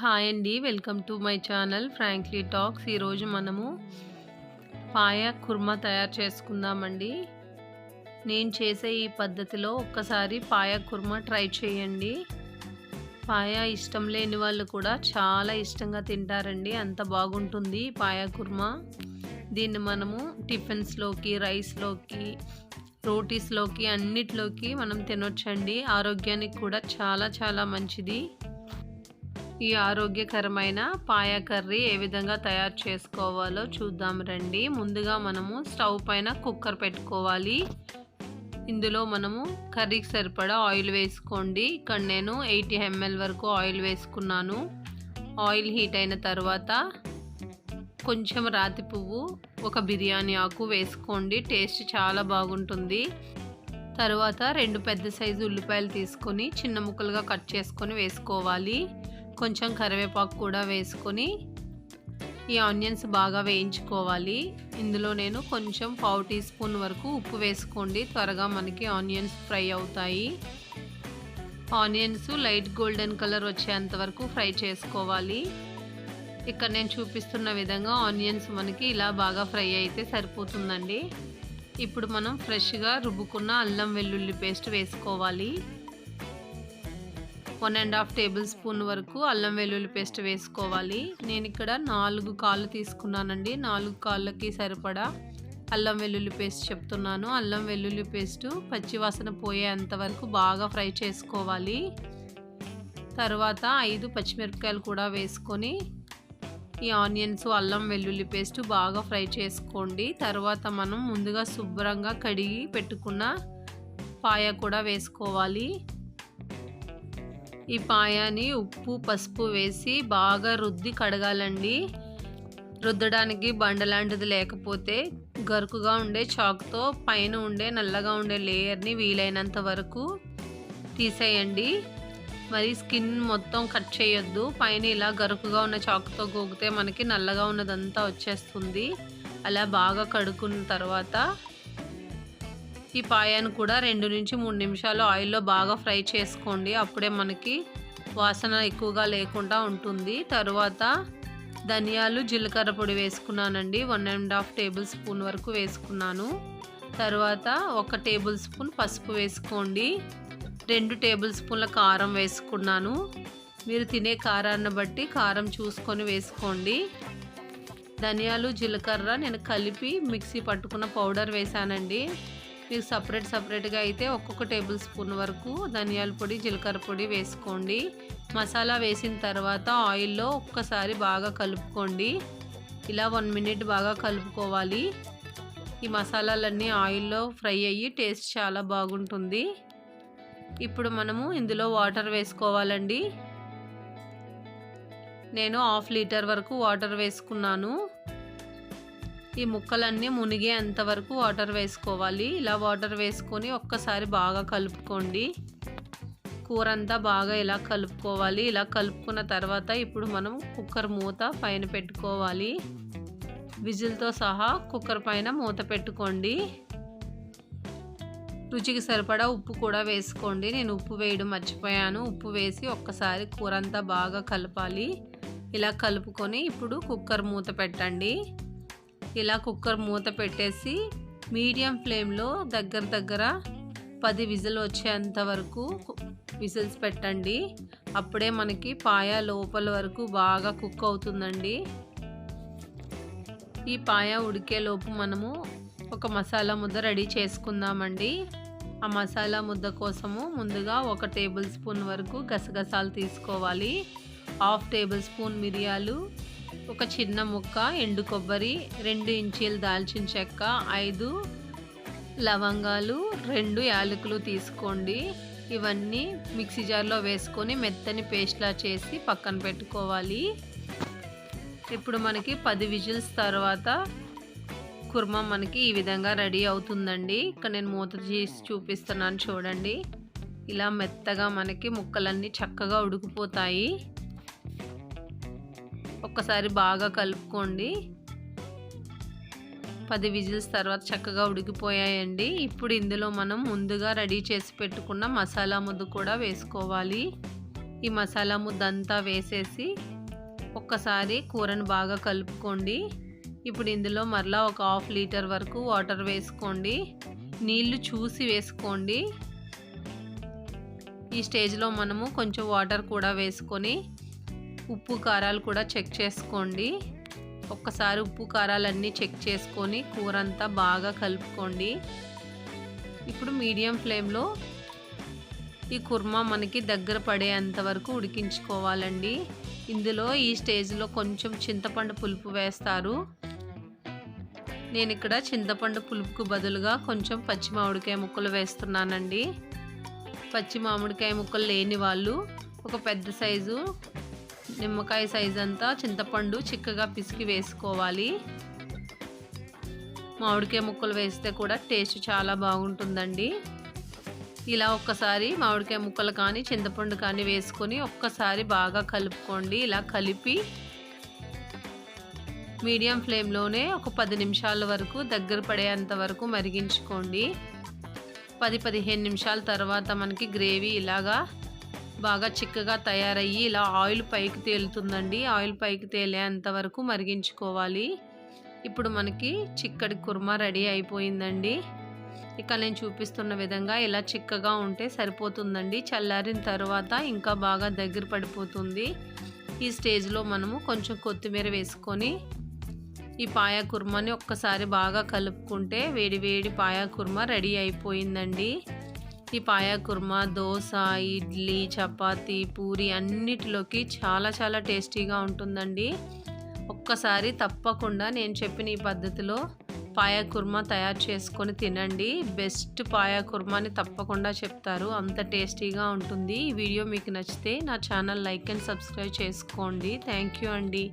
Hi అండి. Welcome to my channel frankly talks. ఈరోజు మనము పాయ కుర్మా తయారు చేసుకుందామండి. నేను చేసే ఈ పద్ధతిలో ఒక్కసారి పాయ కుర్మా ట్రై చేయండి. పాయ ఇష్టం లేని వాళ్ళు కూడా చాలా ఇష్టంగా తింటారండి. అంత బాగుంటుంది పాయ కుర్మా. దీన్ని మనము టిఫిన్స్లోకి రైస్లోకి రోటీస్లోకి అన్నిట్లోకి మనం తినొచ్చండి. ఆరోగ్యానికి కూడా చాలా చాలా మంచిది. ఈ ఆరోగ్యకరమైన పాయ కర్రీ ఏ విధంగా తయారు చేసుకోవాలో చూద్దాం రండి. ముందుగా మనము స్టవ్ పైన కుక్కర్ పెట్టుకోవాలి. ఇందులో మనము కర్రీకి సరిపడా ఆయిల్ వేసుకోండి. ఇక్కడ నేను ఎయిటీ ఎంఎల్ వరకు ఆయిల్ వేసుకున్నాను. ఆయిల్ హీట్ అయిన తర్వాత కొంచెం రాతి పువ్వు ఒక బిర్యానీ ఆకు వేసుకోండి. టేస్ట్ చాలా బాగుంటుంది. తర్వాత రెండు పెద్ద సైజు ఉల్లిపాయలు తీసుకొని చిన్న ముక్కలుగా కట్ చేసుకొని వేసుకోవాలి. కొంచెం కరివేపాకు కూడా వేసుకొని ఈ ఆనియన్స్ బాగా వేయించుకోవాలి. ఇందులో నేను కొంచెం పావు టీ స్పూన్ వరకు ఉప్పు వేసుకోండి. త్వరగా మనకి ఆనియన్స్ ఫ్రై అవుతాయి. ఆనియన్స్ లైట్ గోల్డెన్ కలర్ వచ్చేంత వరకు ఫ్రై చేసుకోవాలి. ఇక్కడ నేను చూపిస్తున్న విధంగా ఆనియన్స్ మనకి ఇలా బాగా ఫ్రై అయితే సరిపోతుందండి. ఇప్పుడు మనం ఫ్రెష్గా రుబ్బుకున్న అల్లం వెల్లుల్లి పేస్ట్ వేసుకోవాలి. One and half tablespoon వరకు అల్లం వెల్లుల్లి పేస్ట్ వేసుకోవాలి. నేను ఇక్కడ నాలుగు కాళ్ళు తీసుకున్నానండి. నాలుగు కాళ్ళకి సరిపడా అల్లం వెల్లుల్లి పేస్ట్ చెప్తున్నాను. అల్లం వెల్లుల్లి పేస్ట్ పచ్చివాసన పోయేంత వరకు బాగా ఫ్రై చేసుకోవాలి. తర్వాత ఐదు పచ్చిమిరపకాయలు కూడా వేసుకొని ఈ ఆనియన్స్ అల్లం వెల్లుల్లి పేస్ట్ బాగా ఫ్రై చేసుకోండి. తర్వాత మనం ముందుగా శుభ్రంగా కడిగి పెట్టుకున్న పాయ కూడా వేసుకోవాలి. ఈ పాయాని ఉప్పు పసుపు వేసి బాగా రుద్ది కడగాలండి. రుద్దడానికి బండ లాంటిది లేకపోతే గరుకుగా ఉండే చాక్తో పైన ఉండే నల్లగా ఉండే లేయర్ని వీలైనంత వరకు తీసేయండి. మరి స్కిన్ మొత్తం కట్ చేయొద్దు. పైన ఇలా గరుకుగా ఉన్న చాకుతో గోగితే మనకి నల్లగా ఉన్నదంతా వచ్చేస్తుంది. అలా బాగా కడుక్కున్న తర్వాత ఈ పాయాను కూడా రెండు నుంచి మూడు నిమిషాలు ఆయిల్లో బాగా ఫ్రై చేసుకోండి. అప్పుడే మనకి వాసన ఎక్కువగా లేకుండా ఉంటుంది. తర్వాత ధనియాలు జీలకర్ర పొడి వేసుకున్నానండి. One and half tablespoon వరకు వేసుకున్నాను. తర్వాత ఒక టేబుల్ స్పూన్ పసుపు వేసుకోండి. రెండు టేబుల్ స్పూన్ల కారం వేసుకున్నాను. మీరు తినే కారాన్ని బట్టి కారం చూసుకొని వేసుకోండి. ధనియాలు జీలకర్ర నేను కలిపి మిక్సీ పట్టుకున్న పౌడర్ వేసానండి మీకు సపరేట్ సపరేట్గా అయితే ఒక్కొక్క టేబుల్ స్పూన్ వరకు ధనియాల పొడి జీలకర్ర పొడి వేసుకోండి. మసాలా వేసిన తర్వాత ఆయిల్లో ఒక్కసారి బాగా కలుపుకోండి. ఇలా వన్ మినిట్ బాగా కలుపుకోవాలి. ఈ మసాలాలన్నీ ఆయిల్లో ఫ్రై అయ్యి టేస్ట్ చాలా బాగుంటుంది. ఇప్పుడు మనము ఇందులో వాటర్ వేసుకోవాలండి. నేను హాఫ్ లీటర్ వరకు వాటర్ వేసుకున్నాను. ఈ ముక్కలన్నీ మునిగేంత వరకు వాటర్ వేసుకోవాలి. ఇలా వాటర్ వేసుకొని ఒక్కసారి బాగా కలుపుకోండి. కూర అంతా బాగా ఇలా కలుపుకోవాలి. ఇలా కలుపుకున్న తర్వాత ఇప్పుడు మనం కుక్కర్ మూత పైన పెట్టుకోవాలి. విజిల్తో సహా కుక్కర్ పైన మూత పెట్టుకోండి. రుచికి సరిపడా ఉప్పు కూడా వేసుకోండి. నేను ఉప్పు వేయడం మర్చిపోయాను. ఉప్పు వేసి ఒక్కసారి కూర అంతా బాగా కలపాలి. ఇలా కలుపుకొని ఇప్పుడు కుక్కర్ మూత పెట్టండి. ఇలా కుక్కర్ మూత పెట్టేసి మీడియం ఫ్లేమ్లో దగ్గర దగ్గర పది విజిల్ వచ్చేంత వరకు విజిల్స్ పెట్టండి. అప్పుడే మనకి పాయ లోపల వరకు బాగా కుక్ అవుతుందండి. ఈ పాయ ఉడికేలోపు మనము ఒక మసాలా ముద్ద రెడీ చేసుకుందామండి. ఆ మసాలా ముద్ద కోసము ముందుగా ఒక టేబుల్ స్పూన్ వరకు గసగసాలు తీసుకోవాలి. హాఫ్ టేబుల్ స్పూన్ మిరియాలు ఒక చిన్న ముక్క ఎండు కొబ్బరి రెండు ఇంచీలు దాల్చిన చెక్క ఐదు లవంగాలు రెండు యాలకులు తీసుకోండి. ఇవన్నీ మిక్సీ జార్లో వేసుకొని మెత్తని పేస్ట్లా చేసి పక్కన పెట్టుకోవాలి. ఇప్పుడు మనకి పది విజిల్స్ తర్వాత కుర్మా మనకి ఈ విధంగా రెడీ అవుతుందండి. ఇక్కడ నేను మూత చేసి చూపిస్తున్నాను చూడండి. ఇలా మెత్తగా మనకి ముక్కలన్నీ చక్కగా ఉడికిపోతాయి. ఒక్కసారి బాగా కలుపుకోండి. పది విజిల్స్ తర్వాత చక్కగా ఉడికిపోయాయండి. ఇప్పుడు ఇందులో మనం ముందుగా రెడీ చేసి పెట్టుకున్న మసాలా ముద్దు కూడా వేసుకోవాలి. ఈ మసాలా ముద్ద అంతా వేసేసి ఒక్కసారి కూరను బాగా కలుపుకోండి. ఇప్పుడు ఇందులో మరలా ఒక హాఫ్ లీటర్ వరకు వాటర్ వేసుకోండి. నీళ్ళు చూసి వేసుకోండి. ఈ స్టేజ్లో మనము కొంచెం వాటర్ కూడా వేసుకొని ఉప్పు కారాలు కూడా చెక్ చేసుకోండి. ఒక్కసారి ఉప్పు కారాలన్నీ చెక్ చేసుకొని కూర అంతా బాగా కలుపుకోండి. ఇప్పుడు మీడియం ఫ్లేమ్లో ఈ కుర్మా మనకి దగ్గర పడేంత వరకు ఉడికించుకోవాలండి. ఇందులో ఈ స్టేజ్లో కొంచెం చింతపండు పులుపు వేస్తారు. నేను ఇక్కడ చింతపండు పులుపుకు బదులుగా కొంచెం పచ్చి మామిడికాయ ముక్కలు వేస్తున్నానండి. పచ్చి మామిడికాయ ముక్కలు లేని వాళ్ళు ఒక పెద్ద సైజు నిమ్మకాయ సైజ్ అంతా చింతపండు చిక్కగా పిసికి వేసుకోవాలి. మామిడికాయ ముక్కలు వేస్తే కూడా టేస్ట్ చాలా బాగుంటుందండి. ఇలా ఒక్కసారి మామిడికాయ ముక్కలు కానీ చింతపండు కానీ వేసుకొని ఒక్కసారి బాగా కలుపుకోండి. ఇలా కలిపి మీడియం ఫ్లేమ్లోనే ఒక పది నిమిషాల వరకు దగ్గర పడేంత వరకు మరిగించుకోండి. పది పదిహేను నిమిషాల తర్వాత మనకి గ్రేవీ ఇలాగా బాగా చిక్కగా తయారయ్యి ఇలా ఆయిల్ పైకి తేలుతుందండి. ఆయిల్ పైకి తేలేంత వరకు మరిగించుకోవాలి. ఇప్పుడు మనకి చిక్కడి కుర్మా రెడీ అయిపోయిందండి. ఇక నేను చూపిస్తున్న విధంగా ఇలా చిక్కగా ఉంటే సరిపోతుందండి. చల్లారిన తర్వాత ఇంకా బాగా దగ్గర పడిపోతుంది. ఈ స్టేజ్లో మనము కొంచెం కొత్తిమీర వేసుకొని ఈ పాయా కుర్మాని ఒక్కసారి బాగా కలుపుకుంటే వేడి వేడి పాయా కుర్మా రెడీ అయిపోయిందండి. ఈ పాయా కుర్మా దోశ ఇడ్లీ చపాతీ పూరి అన్నిటిలోకి చాలా చాలా టేస్టీగా ఉంటుందండి. ఒక్కసారి తప్పకుండా నేను చెప్పిన ఈ పద్ధతిలో పాయా కుర్మా తయారు చేసుకొని తినండి. బెస్ట్ పాయా కుర్మాని తప్పకుండా చెప్తారు. అంత టేస్టీగా ఉంటుంది. ఈ వీడియో మీకు నచ్చితే నా ఛానల్ లైక్ అండ్ సబ్స్క్రైబ్ చేసుకోండి. థ్యాంక్ యూ అండి.